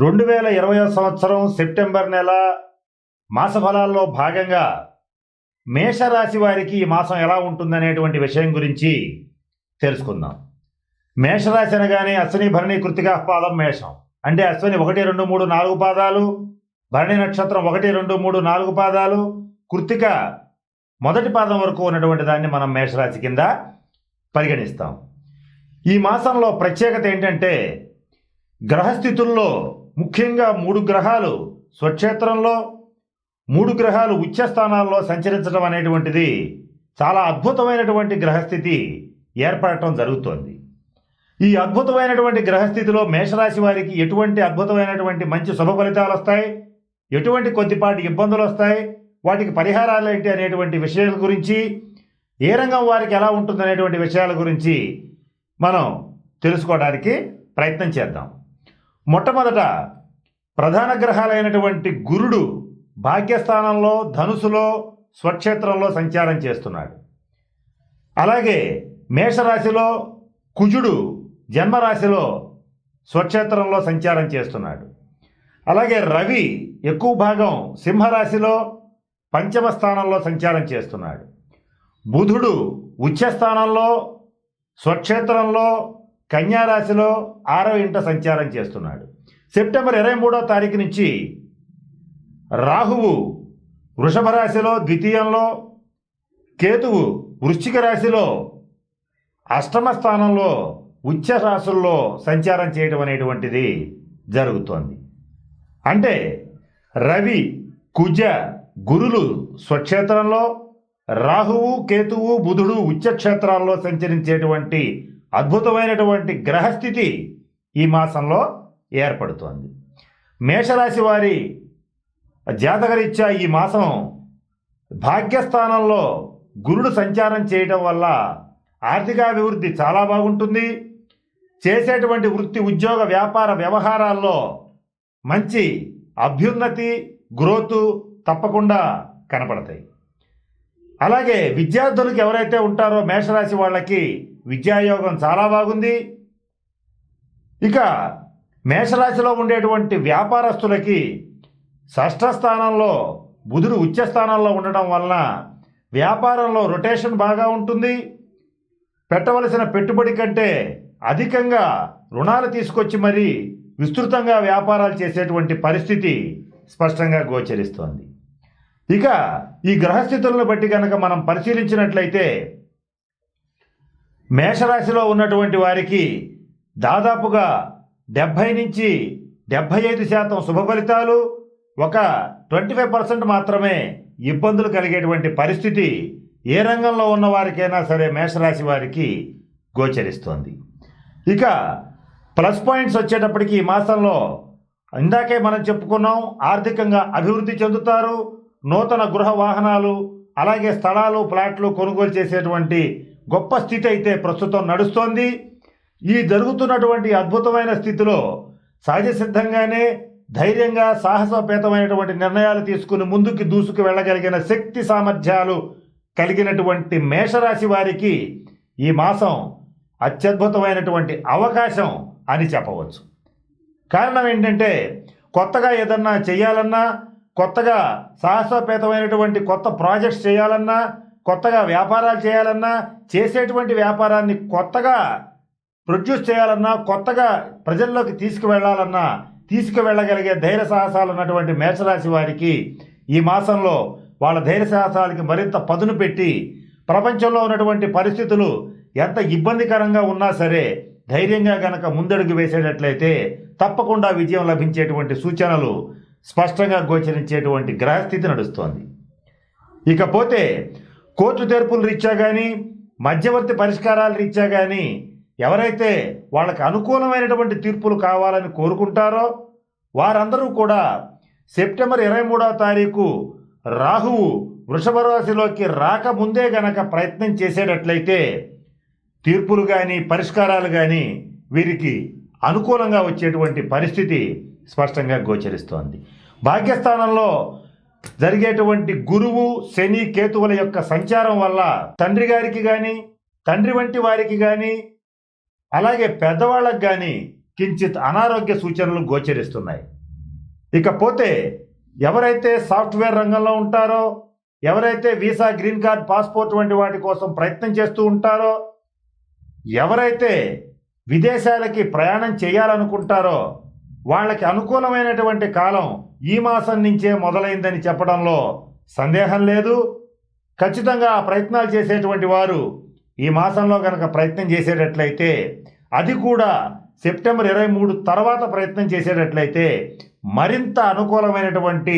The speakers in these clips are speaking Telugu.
రెండు వేల ఇరవై సంవత్సరం సెప్టెంబర్ నెల మాస ఫలాల్లో భాగంగా మేషరాశి వారికి ఈ మాసం ఎలా ఉంటుందనేటువంటి విషయం గురించి తెలుసుకుందాం. మేషరాశి అనగానే అశ్విని భరణి కృతికా పాదం మేషం. అంటే అశ్విని ఒకటి రెండు మూడు నాలుగు పాదాలు భరణి నక్షత్రం ఒకటి రెండు మూడు నాలుగు పాదాలు కృతిక మొదటి పాదం వరకు ఉన్నటువంటి దాన్ని మనం మేషరాశి కింద పరిగణిస్తాం. ఈ మాసంలో ప్రత్యేకత ఏంటంటే గ్రహస్థితుల్లో ముఖ్యంగా మూడు గ్రహాలు స్వక్షేత్రంలో మూడు గ్రహాలు ఉచ్చ స్థానాల్లో సంచరించడం అనేటువంటిది చాలా అద్భుతమైనటువంటి గ్రహస్థితి ఏర్పడటం జరుగుతోంది. ఈ అద్భుతమైనటువంటి గ్రహస్థితిలో మేషరాశి వారికి ఎటువంటి అద్భుతమైనటువంటి మంచి శుభ ఫలితాలు వస్తాయి? ఎటువంటి కొద్దిపాటి ఇబ్బందులు వస్తాయి? వాటికి పరిహారాలు ఏంటి అనేటువంటి విషయాల గురించి ఏ రంగం వారికి ఎలా ఉంటుంది అనేటువంటి విషయాల గురించి మనం తెలుసుకోవడానికి ప్రయత్నం చేద్దాం. మొట్టమొదట ప్రధాన గ్రహాలైనటువంటి గురుడు భాగ్యస్థానంలో ధనుసులో స్వక్షేత్రంలో సంచారం చేస్తున్నాడు. అలాగే మేషరాశిలో కుజుడు జన్మరాశిలో స్వక్షేత్రంలో సంచారం చేస్తున్నాడు. అలాగే రవి ఎక్కువ భాగం సింహరాశిలో పంచమ స్థానంలో సంచారం చేస్తున్నాడు. బుధుడు ఉచ్చస్థానంలో స్వక్షేత్రంలో కన్యారాశిలో ఆరవ ఇంట సంచారం చేస్తున్నాడు. సెప్టెంబర్ ఇరవై మూడో తారీఖు నుంచి రాహువు వృషభ రాశిలో ద్వితీయంలో కేతువు వృశ్చిక రాశిలో అష్టమ స్థానంలో ఉచ్చ రాశుల్లో సంచారం చేయడం అనేటువంటిది జరుగుతోంది. అంటే రవి కుజ గురులు స్వక్షేత్రంలో రాహువు కేతువు బుధుడు ఉచ్చ క్షేత్రాల్లో సంచరించేటువంటి అద్భుతమైనటువంటి గ్రహస్థితి ఈ మాసంలో ఏర్పడుతోంది. మేషరాశి వారి జాతకరీత్యా ఈ మాసం భాగ్యస్థానంలో గురుడు సంచారం చేయటం వల్ల ఆర్థికాభివృద్ధి చాలా బాగుంటుంది. చేసేటువంటి వృత్తి ఉద్యోగ వ్యాపార వ్యవహారాల్లో మంచి అభ్యున్నతి గ్రోత్ తప్పకుండా కనపడతాయి. అలాగే విద్యార్థులకు ఎవరైతే ఉంటారో మేషరాశి వాళ్ళకి విద్యాయోగం చాలా బాగుంది. ఇక మేషరాశిలో ఉండేటువంటి వ్యాపారస్తులకి షష్ఠ స్థానంలో బుధుడు ఉచ్చస్థానంలో ఉండడం వలన వ్యాపారంలో రొటేషన్ బాగా ఉంటుంది. పెట్టవలసిన పెట్టుబడి కంటే అధికంగా రుణాలు తీసుకొచ్చి మరీ విస్తృతంగా వ్యాపారాలు చేసేటువంటి పరిస్థితి స్పష్టంగా గోచరిస్తోంది. ఇక ఈ గ్రహస్థితులను బట్టి కనుక మనం పరిశీలించినట్లయితే మేషరాశిలో ఉన్నటువంటి వారికి దాదాపుగా డెబ్భై నుంచి డెబ్భై ఐదు శాతం శుభ ఫలితాలు ఒక ట్వంటీ ఫైవ్ పర్సెంట్ మాత్రమే ఇబ్బందులు కలిగేటువంటి పరిస్థితి ఏ రంగంలో ఉన్న వారికైనా సరే మేషరాశి వారికి గోచరిస్తోంది. ఇక ప్లస్ పాయింట్స్ వచ్చేటప్పటికి ఈ మాసంలో ఇందాకే మనం చెప్పుకున్నాం ఆర్థికంగా అభివృద్ధి చెందుతారు నూతన గృహ వాహనాలు అలాగే స్థలాలు ప్లాట్లు కొనుగోలు చేసేటువంటి గొప్ప స్థితి అయితే ప్రస్తుతం నడుస్తోంది. ఈ జరుగుతున్నటువంటి అద్భుతమైన స్థితిలో సహజ సిద్ధంగానే ధైర్యంగా సాహసోపేతమైనటువంటి నిర్ణయాలు తీసుకుని ముందుకు దూసుకు వెళ్ళగలిగిన శక్తి సామర్థ్యాలు కలిగినటువంటి మేషరాశి వారికి ఈ మాసం అత్యద్భుతమైనటువంటి అవకాశం అని చెప్పవచ్చు. కారణం ఏంటంటే కొత్తగా ఏదన్నా చేయాలన్నా కొత్తగా సాహసోపేతమైనటువంటి కొత్త ప్రాజెక్ట్స్ చేయాలన్నా కొత్తగా వ్యాపారాలు చేయాలన్నా చేసేటువంటి వ్యాపారాన్ని కొత్తగా ప్రొడ్యూస్ చేయాలన్నా కొత్తగా ప్రజల్లోకి తీసుకువెళ్ళాలన్నా తీసుకువెళ్ళగలిగే ధైర్య సాహసాలు ఉన్నటువంటి మేషరాశి వారికి ఈ మాసంలో వాళ్ళ ధైర్య సాహసాలకి మరింత పదును పెట్టి ప్రపంచంలో ఉన్నటువంటి పరిస్థితులు ఎంత ఇబ్బందికరంగా ఉన్నా సరే ధైర్యంగా గనక ముందడుగు వేసేటట్లయితే తప్పకుండా విజయం లభించేటువంటి సూచనలు స్పష్టంగా గోచరించేటువంటి గ్రహస్థితి నడుస్తోంది. ఇకపోతే కోర్టు తీర్పుల రీత్యా కానీ మధ్యవర్తి పరిష్కారాల రీత్యా కానీ ఎవరైతే వాళ్ళకి అనుకూలమైనటువంటి తీర్పులు కావాలని కోరుకుంటారో వారందరూ కూడా సెప్టెంబర్ ఇరవై మూడవ తారీఖు రాహువు వృషభ రాశిలోకి రాకముందే గనక ప్రయత్నం చేసేటట్లయితే తీర్పులు కానీ పరిష్కారాలు కానీ వీరికి అనుకూలంగా వచ్చేటువంటి పరిస్థితి స్పష్టంగా గోచరిస్తోంది. భాగ్యస్థానంలో జరిగేటువంటి గురువు శని కేతువుల యొక్క సంచారం వల్ల తండ్రి గారికి కానీ తండ్రి వంటి వారికి కానీ అలాగే పెద్దవాళ్ళకి కానీ కించిత్ అనారోగ్య సూచనలు గోచరిస్తున్నాయి. ఇకపోతే ఎవరైతే సాఫ్ట్వేర్ రంగంలో ఉంటారో ఎవరైతే వీసా గ్రీన్ కార్డ్ పాస్పోర్ట్ వంటి వాటి కోసం ప్రయత్నం చేస్తూ ఉంటారో ఎవరైతే విదేశాలకి ప్రయాణం చేయాలనుకుంటారో వాళ్ళకి అనుకూలమైనటువంటి కాలం ఈ మాసం నుంచే మొదలైందని చెప్పడంలో సందేహం లేదు. ఖచ్చితంగా ప్రయత్నాలు చేసేటువంటి వారు ఈ మాసంలో కనుక ప్రయత్నం చేసేటట్లయితే అది కూడా సెప్టెంబర్ ఇరవై మూడు తర్వాత ప్రయత్నం చేసేటట్లయితే మరింత అనుకూలమైనటువంటి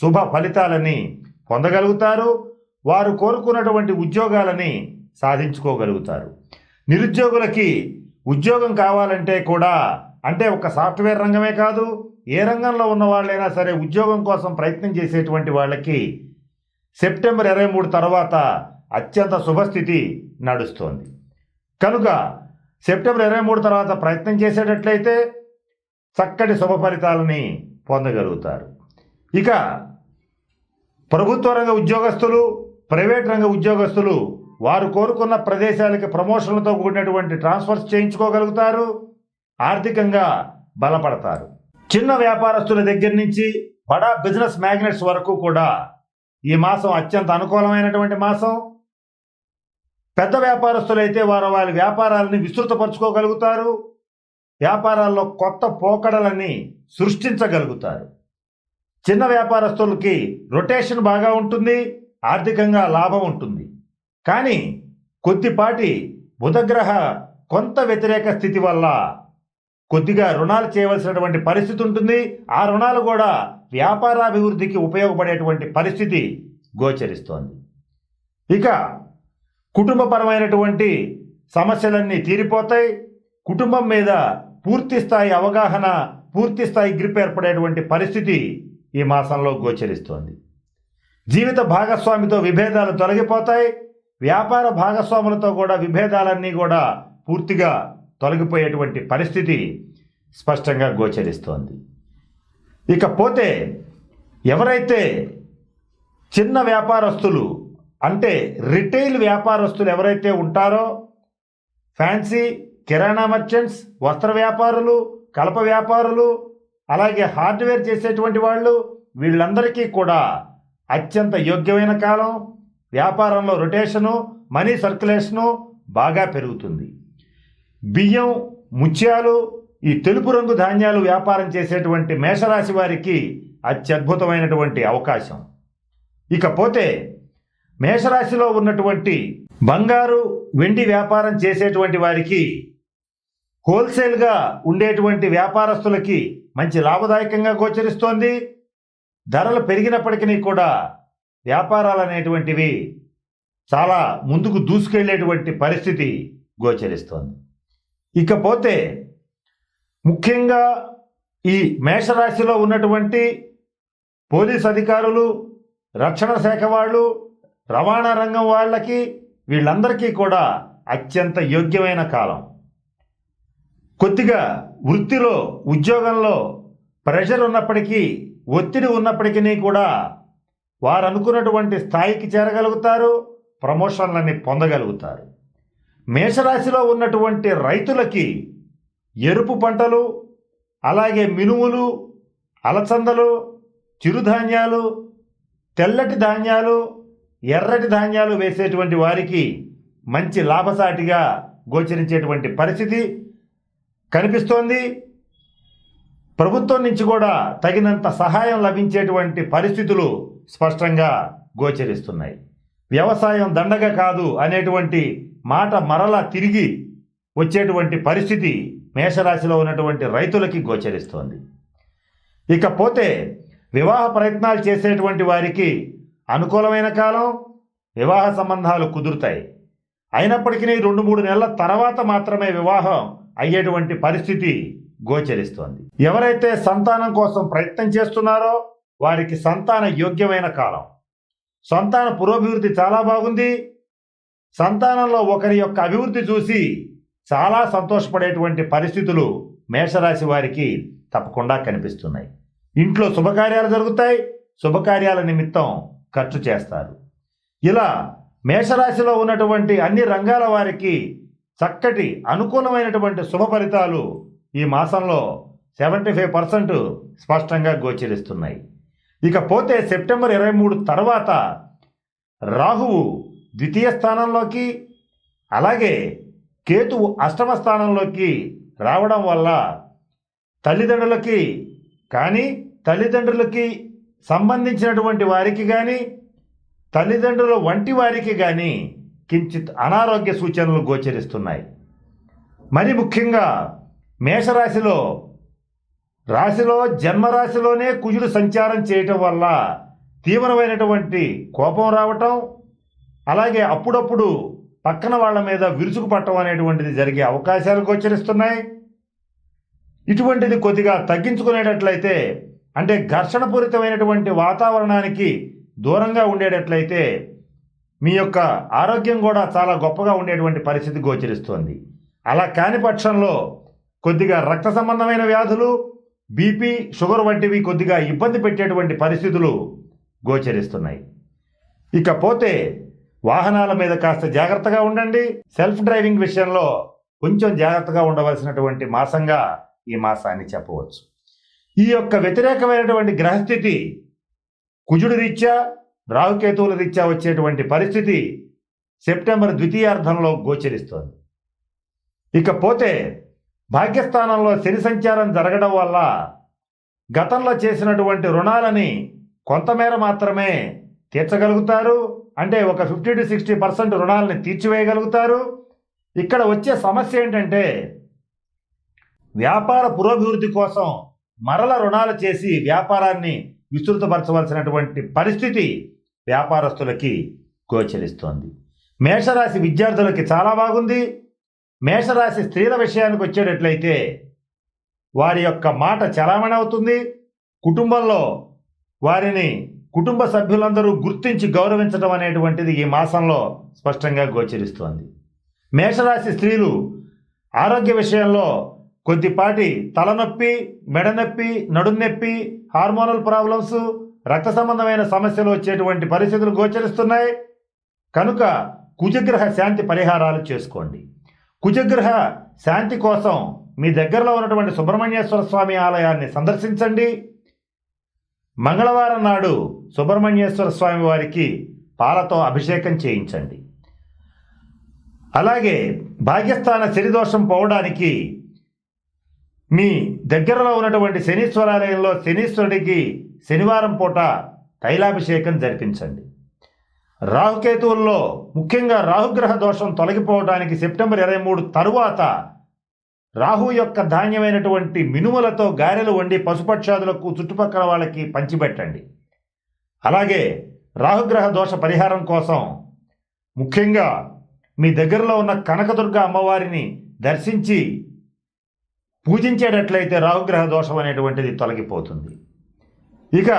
శుభ ఫలితాలని పొందగలుగుతారు. వారు కోరుకున్నటువంటి ఉద్యోగాలని సాధించుకోగలుగుతారు. నిరుద్యోగులకి ఉద్యోగం కావాలంటే కూడా అంటే ఒక సాఫ్ట్వేర్ రంగమే కాదు ఏ రంగంలో ఉన్న వాళ్ళైనా సరే ఉద్యోగం కోసం ప్రయత్నం చేసేటువంటి వాళ్ళకి సెప్టెంబర్ ఇరవై మూడు తర్వాత అత్యంత శుభస్థితి నడుస్తోంది. కనుక సెప్టెంబర్ ఇరవై మూడు తర్వాత ప్రయత్నం చేసేటట్లయితే చక్కటి శుభ ఫలితాలని పొందగలుగుతారు. ఇక ప్రభుత్వ రంగ ఉద్యోగస్తులు ప్రైవేట్ రంగ ఉద్యోగస్తులు వారు కోరుకున్న ప్రదేశాలకి ప్రమోషన్లతో కూడినటువంటి ట్రాన్స్ఫర్స్ చేయించుకోగలుగుతారు. ఆర్థికంగా బలపడతారు. చిన్న వ్యాపారస్తుల దగ్గర నుంచి బడా బిజినెస్ మ్యాగ్నెట్స్ వరకు కూడా ఈ మాసం అత్యంత అనుకూలమైనటువంటి మాసం. పెద్ద వ్యాపారస్తులైతే వారు వారి వ్యాపారాలని విస్తృతపరచుకోగలుగుతారు. వ్యాపారాల్లో కొత్త పోకడలని సృష్టించగలుగుతారు. చిన్న వ్యాపారస్తులకి రొటేషన్ బాగా ఉంటుంది ఆర్థికంగా లాభం ఉంటుంది. కానీ కొద్దిపాటి బుధగ్రహ కొంత వ్యతిరేక స్థితి వల్ల కొద్దిగా రుణాలు చేయవలసినటువంటి పరిస్థితి ఉంటుంది. ఆ రుణాలు కూడా వ్యాపారాభివృద్ధికి ఉపయోగపడేటువంటి పరిస్థితి గోచరిస్తోంది. ఇక కుటుంబపరమైనటువంటి సమస్యలన్నీ తీరిపోతాయి. కుటుంబం మీద పూర్తి స్థాయి అవగాహన పూర్తి స్థాయి గ్రిప్ ఏర్పడేటువంటి పరిస్థితి ఈ మాసంలో గోచరిస్తోంది. జీవిత భాగస్వామితో విభేదాలు తొలగిపోతాయి. వ్యాపార భాగస్వాములతో కూడా విభేదాలన్నీ కూడా పూర్తిగా తొలగిపోయేటువంటి పరిస్థితి స్పష్టంగా గోచరిస్తోంది. ఇకపోతే ఎవరైతే చిన్న వ్యాపారస్తులు అంటే రిటైల్ వ్యాపారస్తులు ఎవరైతే ఉంటారో ఫ్యాన్సీ కిరాణా మర్చెంట్స్ వస్త్ర వ్యాపారులు కలప వ్యాపారులు అలాగే హార్డ్వేర్ చేసేటువంటి వాళ్ళు వీళ్ళందరికీ కూడా అత్యంత యోగ్యమైన కాలం వ్యాపారంలో రొటేషను మనీ సర్క్యులేషను బాగా పెరుగుతుంది. బియ్యం ముత్యాలు ఈ తెలుపు రంగు ధాన్యాలు వ్యాపారం చేసేటువంటి మేషరాశి వారికి అత్యద్భుతమైనటువంటి అవకాశం. ఇకపోతే మేషరాశిలో ఉన్నటువంటి బంగారు వెండి వ్యాపారం చేసేటువంటి వారికి హోల్సేల్గా ఉండేటువంటి వ్యాపారస్తులకి మంచి లాభదాయకంగా గోచరిస్తోంది. ధరలు పెరిగినప్పటికీ కూడా వ్యాపారాలు అనేటువంటివి చాలా ముందుకు దూసుకెళ్ళేటువంటి పరిస్థితి గోచరిస్తోంది. ఇకపోతే ముఖ్యంగా ఈ మేషరాశిలో ఉన్నటువంటి పోలీస్ అధికారులు రక్షణ శాఖ వాళ్ళు రవాణా రంగం వాళ్ళకి వీళ్ళందరికీ కూడా అత్యంత యోగ్యమైన కాలం. కొద్దిగా వృత్తిలో ఉద్యోగంలో ప్రెషర్ ఉన్నప్పటికీ ఒత్తిడి ఉన్నప్పటికీ కూడా వారు అనుకున్నటువంటి స్థాయికి చేరగలుగుతారు ప్రమోషన్లని పొందగలుగుతారు. మేషరాశిలో ఉన్నటువంటి రైతులకి ఎరుపు పంటలు అలాగే మినుములు అలచందలు చిరుధాన్యాలు తెల్లటి ధాన్యాలు ఎర్రటి ధాన్యాలు వేసేటువంటి వారికి మంచి లాభసాటిగా గోచరించేటువంటి పరిస్థితి కనిపిస్తోంది. ప్రభుత్వం నుంచి కూడా తగినంత సహాయం లభించేటువంటి పరిస్థితులు స్పష్టంగా గోచరిస్తున్నాయి. వ్యవసాయం దండగ కాదు అనేటువంటి మాట మరలా తిరిగి వచ్చేటువంటి పరిస్థితి మేషరాశిలో ఉన్నటువంటి రైతులకి గోచరిస్తోంది. ఇకపోతే వివాహ ప్రయత్నాలు చేసేటువంటి వారికి అనుకూలమైన కాలం వివాహ సంబంధాలు కుదురుతాయి. అయినప్పటికీ రెండు మూడు నెలల తర్వాత మాత్రమే వివాహం అయ్యేటువంటి పరిస్థితి గోచరిస్తోంది. ఎవరైతే సంతానం కోసం ప్రయత్నం చేస్తున్నారో వారికి సంతాన యోగ్యమైన కాలం. సంతాన పురోభివృద్ధి చాలా బాగుంది. సంతానంలో ఒకరి యొక్క అభివృద్ధి చూసి చాలా సంతోషపడేటువంటి పరిస్థితులు మేషరాశి వారికి తప్పకుండా కనిపిస్తున్నాయి. ఇంట్లో శుభకార్యాలు జరుగుతాయి శుభకార్యాల నిమిత్తం ఖర్చు చేస్తారు. ఇలా మేషరాశిలో ఉన్నటువంటి అన్ని రంగాల వారికి చక్కటి అనుకూలమైనటువంటి శుభ ఫలితాలు ఈ మాసంలో సెవెంటీ ఫైవ్ పర్సెంట్ స్పష్టంగా గోచరిస్తున్నాయి. ఇకపోతే సెప్టెంబర్ ఇరవై మూడు తర్వాత రాహువు ద్వితీయ స్థానంలోకి అలాగే కేతువు అష్టమ స్థానంలోకి రావడం వల్ల తల్లిదండ్రులకి కానీ తల్లిదండ్రులకి సంబంధించినటువంటి వారికి కానీ తల్లిదండ్రుల వంటి వారికి కానీ కించిత్ అనారోగ్య సూచనలు గోచరిస్తున్నాయి. మరి ముఖ్యంగా మేషరాశిలో రాశిలో జన్మరాశిలోనే కుజుడు సంచారం చేయటం వల్ల తీవ్రమైనటువంటి కోపం రావటం అలాగే అప్పుడప్పుడు పక్కన వాళ్ళ మీద విరుచుకు పట్టడం అనేటువంటిది జరిగే అవకాశాలు గోచరిస్తున్నాయి. ఇటువంటిది కొద్దిగా తగ్గించుకునేటట్లయితే అంటే ఘర్షణపూరితమైనటువంటి వాతావరణానికి దూరంగా ఉండేటట్లయితే మీ యొక్క ఆరోగ్యం కూడా చాలా గొప్పగా ఉండేటువంటి పరిస్థితి గోచరిస్తోంది. అలా కాని పక్షంలో కొద్దిగా రక్త సంబంధమైన వ్యాధులు బీపీ షుగర్ వంటివి కొద్దిగా ఇబ్బంది పెట్టేటువంటి పరిస్థితులు గోచరిస్తున్నాయి. ఇకపోతే వాహనాల మీద కాస్త జాగ్రత్తగా ఉండండి. సెల్ఫ్ డ్రైవింగ్ విషయంలో కొంచెం జాగ్రత్తగా ఉండవలసినటువంటి మాసంగా ఈ మాసాన్ని చెప్పవచ్చు. ఈ యొక్క వ్యతిరేకమైనటువంటి గ్రహస్థితి కుజుడు రీత్యా రాహుకేతువుల రీత్యా వచ్చేటువంటి పరిస్థితి సెప్టెంబర్ ద్వితీయార్థంలో గోచరిస్తోంది. ఇకపోతే భాగ్యస్థానంలో శని సంచారం జరగడం వల్ల గతంలో చేసినటువంటి రుణాలని కొంతమేర మాత్రమే తీర్చగలుగుతారు. అంటే ఒక ఫిఫ్టీ టు సిక్స్టీ పర్సెంట్ రుణాలని తీర్చివేయగలుగుతారు. ఇక్కడ వచ్చే సమస్య ఏంటంటే వ్యాపార పురోభివృద్ధి కోసం మరల రుణాలు చేసి వ్యాపారాన్ని విస్తృతపరచవలసినటువంటి పరిస్థితి వ్యాపారస్తులకి గోచరిస్తోంది. మేషరాశి విద్యార్థులకి చాలా బాగుంది. మేషరాశి స్త్రీల విషయానికి వచ్చేటట్లయితే వారి యొక్క మాట చలామణి అవుతుంది. కుటుంబంలో వారిని కుటుంబ సభ్యులందరూ గుర్తించి గౌరవించడం అనేటువంటిది ఈ మాసంలో స్పష్టంగా గోచరిస్తోంది. మేషరాశి స్త్రీలు ఆరోగ్య విషయంలో కొద్దిపాటి తలనొప్పి మెడనొప్పి నడునొప్పి హార్మోనల్ ప్రాబ్లమ్స్ రక్త సంబంధమైన సమస్యలు వచ్చేటువంటి పరిస్థితులు గోచరిస్తున్నాయి. కనుక కుజగ్రహ శాంతి పరిహారాలు చేసుకోండి. కుజగ్రహ శాంతి కోసం మీ దగ్గరలో ఉన్నటువంటి సుబ్రహ్మణ్యేశ్వర స్వామి ఆలయాన్ని సందర్శించండి. మంగళవారం నాడు సుబ్రహ్మణ్యేశ్వర స్వామి వారికి పాలతో అభిషేకం చేయించండి. అలాగే భాగ్యస్థాన శనిదోషం పోవడానికి మీ దగ్గరలో ఉన్నటువంటి శనీశ్వరాలయంలో శనీశ్వరుడికి శనివారం పూట తైలాభిషేకం జరిపించండి. రాహుకేతువుల్లో ముఖ్యంగా రాహుగ్రహ దోషం తొలగిపోవడానికి సెప్టెంబర్ ఇరవై మూడు తరువాత రాహు యొక్క ధాన్యమైనటువంటి మినుములతో గారెలు వండి పశుపక్షాదులకు చుట్టుపక్కల వాళ్ళకి పంచిపెట్టండి. అలాగే రాహుగ్రహ దోష పరిహారం కోసం ముఖ్యంగా మీ దగ్గరలో ఉన్న కనకదుర్గ అమ్మవారిని దర్శించి పూజించేటట్లయితే రాహుగ్రహ దోషం అనేటువంటిది తొలగిపోతుంది. ఇక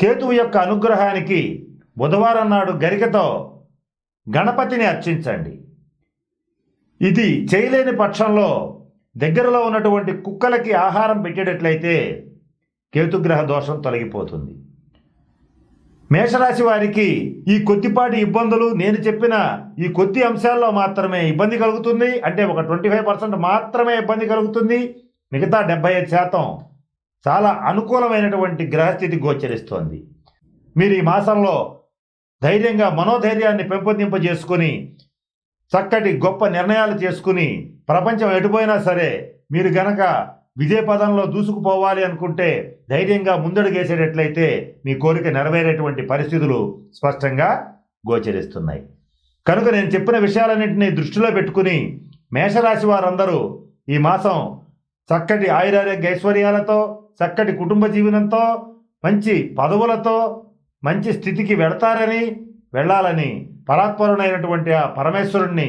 కేతువు యొక్క అనుగ్రహానికి బుధవారం నాడు గరికతో గణపతిని అర్చించండి. ఇది చేయలేని పక్షంలో దగ్గరలో ఉన్నటువంటి కుక్కలకి ఆహారం పెట్టేటట్లయితే కేతుగ్రహ దోషం తొలగిపోతుంది. మేషరాశి వారికి ఈ కొద్దిపాటి ఇబ్బందులు నేను చెప్పిన ఈ కొద్ది అంశాల్లో మాత్రమే ఇబ్బంది కలుగుతుంది. అంటే ఒక ట్వంటీ ఫైవ్ పర్సెంట్ మాత్రమే ఇబ్బంది కలుగుతుంది. మిగతా డెబ్బై ఐదు శాతం చాలా అనుకూలమైనటువంటి గ్రహస్థితి గోచరిస్తోంది. మీరు ఈ మాసంలో ధైర్యంగా మనోధైర్యాన్ని పెంపొందింపజేసుకుని చక్కటి గొప్ప నిర్ణయాలు చేసుకుని ప్రపంచం ఎటుపోయినా సరే మీరు గనక విజయ పదంలో దూసుకుపోవాలి అనుకుంటే ధైర్యంగా ముందడుగేసేటట్లయితే మీ కోరిక నెరవేరేటువంటి పరిస్థితులు స్పష్టంగా గోచరిస్తున్నాయి. కనుక నేను చెప్పిన విషయాలన్నింటినీ దృష్టిలో పెట్టుకుని మేషరాశి వారందరూ ఈ మాసం చక్కటి ఆయురారోగ్య ఐశ్వర్యాలతో చక్కటి కుటుంబ జీవనంతో మంచి పదవులతో మంచి స్థితికి వెళతారని వెళ్ళాలని పరాత్పరుడైనటువంటి ఆ పరమేశ్వరుణ్ణి